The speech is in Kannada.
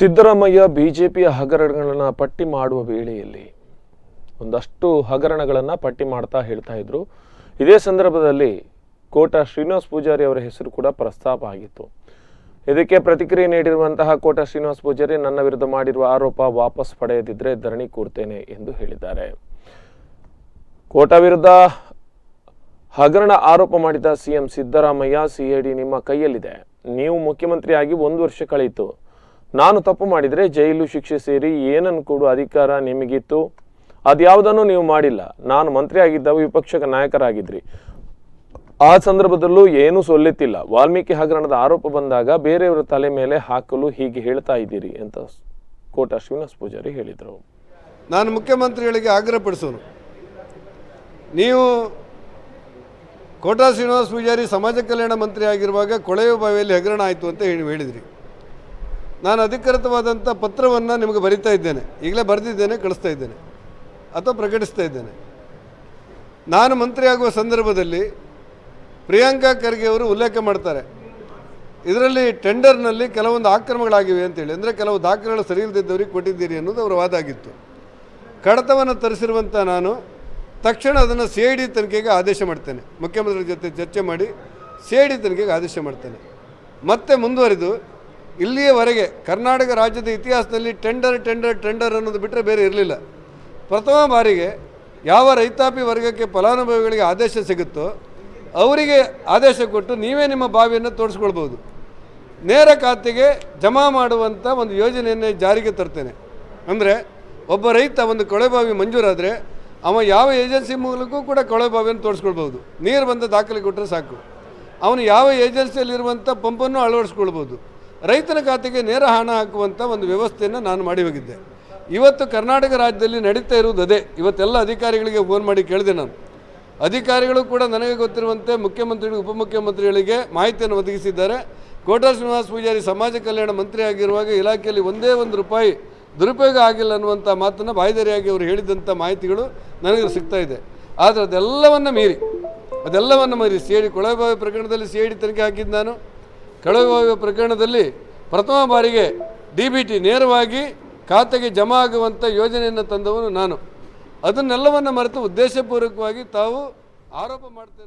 ಸಿದ್ದರಾಮಯ್ಯ ಬಿಜೆಪಿಯ ಹಗರಣಗಳನ್ನು ಪಟ್ಟಿ ಮಾಡುವ ವೇಳೆಯಲ್ಲಿ ಒಂದಷ್ಟು ಹಗರಣಗಳನ್ನು ಪಟ್ಟಿ ಮಾಡ್ತಾ ಹೇಳ್ತಾ ಇದ್ರು. ಇದೇ ಸಂದರ್ಭದಲ್ಲಿ ಕೋಟ ಶ್ರೀನಿವಾಸ್ ಪೂಜಾರಿ ಅವರ ಹೆಸರು ಕೂಡ ಪ್ರಸ್ತಾಪ ಆಗಿತ್ತು. ಇದಕ್ಕೆ ಪ್ರತಿಕ್ರಿಯೆ ನೀಡಿರುವಂತಹ ಕೋಟ ಶ್ರೀನಿವಾಸ್ ಪೂಜಾರಿ ನನ್ನ ವಿರುದ್ಧ ಮಾಡಿರುವ ಆರೋಪ ವಾಪಸ್ ಪಡೆಯದಿದ್ದರೆ ಧರಣಿ ಕೂರ್ತೇನೆ ಎಂದು ಹೇಳಿದ್ದಾರೆ. ಕೋಟ ವಿರುದ್ಧ ಹಗರಣ ಆರೋಪ ಮಾಡಿದ ಸಿಎಂ ಸಿದ್ದರಾಮಯ್ಯ ಸಿಎಡಿ ನಿಮ್ಮ ಕೈಯಲ್ಲಿದೆ. ನೀವು ಮುಖ್ಯಮಂತ್ರಿಯಾಗಿ ಒಂದು ವರ್ಷ ಕಳೆಯಿತು ನಾನು ತಪ್ಪು ಮಾಡಿದರೆ ಜೈಲು ಶಿಕ್ಷೆ ಸೇರಿ ಏನನ್ನು ಕೊಡು ಅಧಿಕಾರ ನಿಮಗಿತ್ತು? ಅದ್ಯಾವುದನ್ನು ನೀವು ಮಾಡಿಲ್ಲ. ನಾನು ಮಂತ್ರಿ ಆಗಿದ್ದ ವಿಪಕ್ಷಕ ನಾಯಕರಾಗಿದ್ರಿ. ಆ ಸಂದರ್ಭದಲ್ಲೂ ಏನೂ ಸೊಲ್ಲೆತ್ತಿಲ್ಲ ವಾಲ್ಮೀಕಿ ಹಗರಣದ ಆರೋಪ ಬಂದಾಗ ಬೇರೆಯವರ ತಲೆ ಮೇಲೆ ಹಾಕಲು ಹೀಗೆ ಹೇಳ್ತಾ ಇದ್ದೀರಿ ಅಂತ ಕೋಟ ಶ್ರೀನಿವಾಸ ಪೂಜಾರಿ ಹೇಳಿದರು. ನಾನು ಮುಖ್ಯಮಂತ್ರಿಗಳಿಗೆ ಆಗ್ರಹಪಡಿಸೋನು ನೀವು ಕೋಟಾ ಶ್ರೀನಿವಾಸ ಪೂಜಾರಿ ಸಮಾಜ ಕಲ್ಯಾಣ ಮಂತ್ರಿ ಆಗಿರುವಾಗ ಕೊಳೆಯ ಬಾವಿಯಲ್ಲಿ ಹಗರಣ ಆಯಿತು ಅಂತ ಹೇಳಿ ಹೇಳಿದ್ರಿ. ನಾನು ಅಧಿಕೃತವಾದಂಥ ಪತ್ರವನ್ನು ನಿಮಗೆ ಬರಿತಾ ಇದ್ದೇನೆ. ಈಗಲೇ ಬರೆದಿದ್ದೇನೆ, ಕಳಿಸ್ತಾ ಇದ್ದೇನೆ. ಅಥವಾ ಪ್ರಕಟಿಸ್ತಾ ಇದ್ದೇನೆ. ನಾನು ಮಂತ್ರಿಯಾಗುವ ಸಂದರ್ಭದಲ್ಲಿ ಪ್ರಿಯಾಂಕಾ ಖರ್ಗೆ ಅವರು ಉಲ್ಲೇಖ ಮಾಡ್ತಾರೆ. ಇದರಲ್ಲಿ ಟೆಂಡರ್ನಲ್ಲಿ ಕೆಲವೊಂದು ಆಕ್ರಮಗಳಾಗಿವೆ ಅಂತೇಳಿ. ಅಂದರೆ ಕೆಲವು ದಾಖಲೆಗಳು ಸರಿ ಇಲ್ಲದಿದ್ದವರಿಗೆ ಕೊಟ್ಟಿದ್ದೀರಿ ಅನ್ನೋದು ಅವರ ವಾದ ಆಗಿತ್ತು. ಕಡತವನ್ನು ತರಿಸಿರುವಂಥ ನಾನು ತಕ್ಷಣ ಅದನ್ನು ಸಿ ಐ ಡಿ ತನಿಖೆಗೆ ಆದೇಶ ಮಾಡ್ತೇನೆ. ಮುಖ್ಯಮಂತ್ರಿಗಳ ಜೊತೆ ಚರ್ಚೆ ಮಾಡಿ ಸಿ ಐ ಡಿ ತನಿಖೆಗೆ ಆದೇಶ ಮಾಡ್ತೇನೆ. ಮತ್ತೆ ಮುಂದುವರಿದು ಇಲ್ಲಿಯವರೆಗೆ ಕರ್ನಾಟಕ ರಾಜ್ಯದ ಇತಿಹಾಸದಲ್ಲಿ ಟೆಂಡರ್ ಟೆಂಡರ್ ಟೆಂಡರ್ ಅನ್ನೋದು ಬಿಟ್ಟರೆ ಬೇರೆ ಇರಲಿಲ್ಲ. ಪ್ರಥಮ ಬಾರಿಗೆ ಯಾವ ರೈತಾಪಿ ವರ್ಗಕ್ಕೆ ಫಲಾನುಭವಿಗಳಿಗೆ ಆದೇಶ ಸಿಗುತ್ತೋ ಅವರಿಗೆ ಆದೇಶ ಕೊಟ್ಟು ನೀವೇ ನಿಮ್ಮ ಬಾವಿಯನ್ನು ತೋರಿಸ್ಕೊಳ್ಬೋದು ನೇರ ಖಾತೆಗೆ ಜಮಾ ಮಾಡುವಂಥ ಒಂದು ಯೋಜನೆಯನ್ನು ಜಾರಿಗೆ ತರ್ತೇನೆ. ಅಂದರೆ ಒಬ್ಬ ರೈತ ಒಂದು ಕೊಳೆಬಾವಿ ಮಂಜೂರಾದರೆ ಅವ ಯಾವ ಏಜೆನ್ಸಿ ಮೂಲಕೂ ಕೂಡ ಕೊಳೆಬಾವಿಯನ್ನು ತೋರಿಸ್ಕೊಳ್ಬೋದು ನೀರು ಬಂದ ದಾಖಲೆ ಕೊಟ್ಟರೆ ಸಾಕು. ಅವನು ಯಾವ ಏಜೆನ್ಸಿಯಲ್ಲಿರುವಂಥ ಪಂಪನ್ನು ಅಳವಡಿಸ್ಕೊಳ್ಬೋದು ರೈತನ ಖಾತೆಗೆ ನೇರ ಹಣ ಹಾಕುವಂಥ ಒಂದು ವ್ಯವಸ್ಥೆಯನ್ನು ನಾನು ಮಾಡಿ ಹೋಗಿದ್ದೆ. ಇವತ್ತು ಕರ್ನಾಟಕ ರಾಜ್ಯದಲ್ಲಿ ನಡೀತಾ ಇರುವುದು ಅದೇ. ಇವತ್ತೆಲ್ಲ ಅಧಿಕಾರಿಗಳಿಗೆ ಫೋನ್ ಮಾಡಿ ಕೇಳಿದೆ ನಾನು. ಅಧಿಕಾರಿಗಳು ಕೂಡ ನನಗೆ ಗೊತ್ತಿರುವಂತೆ ಮುಖ್ಯಮಂತ್ರಿಗಳು, ಉಪಮುಖ್ಯಮಂತ್ರಿಗಳಿಗೆ ಮಾಹಿತಿಯನ್ನು ಒದಗಿಸಿದ್ದಾರೆ. ಕೋಟಾ ಶ್ರೀನಿವಾಸ ಪೂಜಾರಿ ಸಮಾಜ ಕಲ್ಯಾಣ ಮಂತ್ರಿ ಆಗಿರುವಾಗ ಇಲಾಖೆಯಲ್ಲಿ ಒಂದೇ ಒಂದು ರೂಪಾಯಿ ದುರುಪಯೋಗ ಆಗಿಲ್ಲ ಅನ್ನುವಂಥ ಮಾತನ್ನು ಬಾಯ್ದರಿಯಾಗಿ ಅವರು ಹೇಳಿದಂಥ ಮಾಹಿತಿಗಳು ನನಗೆ ಸಿಗ್ತಾ ಇದೆ. ಆದರೆ ಅದೆಲ್ಲವನ್ನು ಮೀರಿ ಅದೆಲ್ಲವನ್ನು ಮೀರಿ ಸಿ ಐ ಡಿ ಕೊಳವೆಬಾವಿ ಪ್ರಕರಣದಲ್ಲಿ ಸಿ ಐ ಡಿ ತನಿಖೆ ಹಾಕಿದ್ದು ನಾನು. ಕೊಳವೆಬಾವಿ ಪ್ರಕರಣದಲ್ಲಿ ಪ್ರಥಮ ಬಾರಿಗೆ ಡಿ ಬಿ ಟಿ ನೇರವಾಗಿ ಖಾತೆಗೆ ಜಮಾ ಆಗುವಂಥ ಯೋಜನೆಯನ್ನು ತಂದವನು ನಾನು. ಅದನ್ನೆಲ್ಲವನ್ನು ಮರೆತು ಉದ್ದೇಶಪೂರ್ವಕವಾಗಿ ತಾವು ಆರೋಪ ಮಾಡ್ತಾ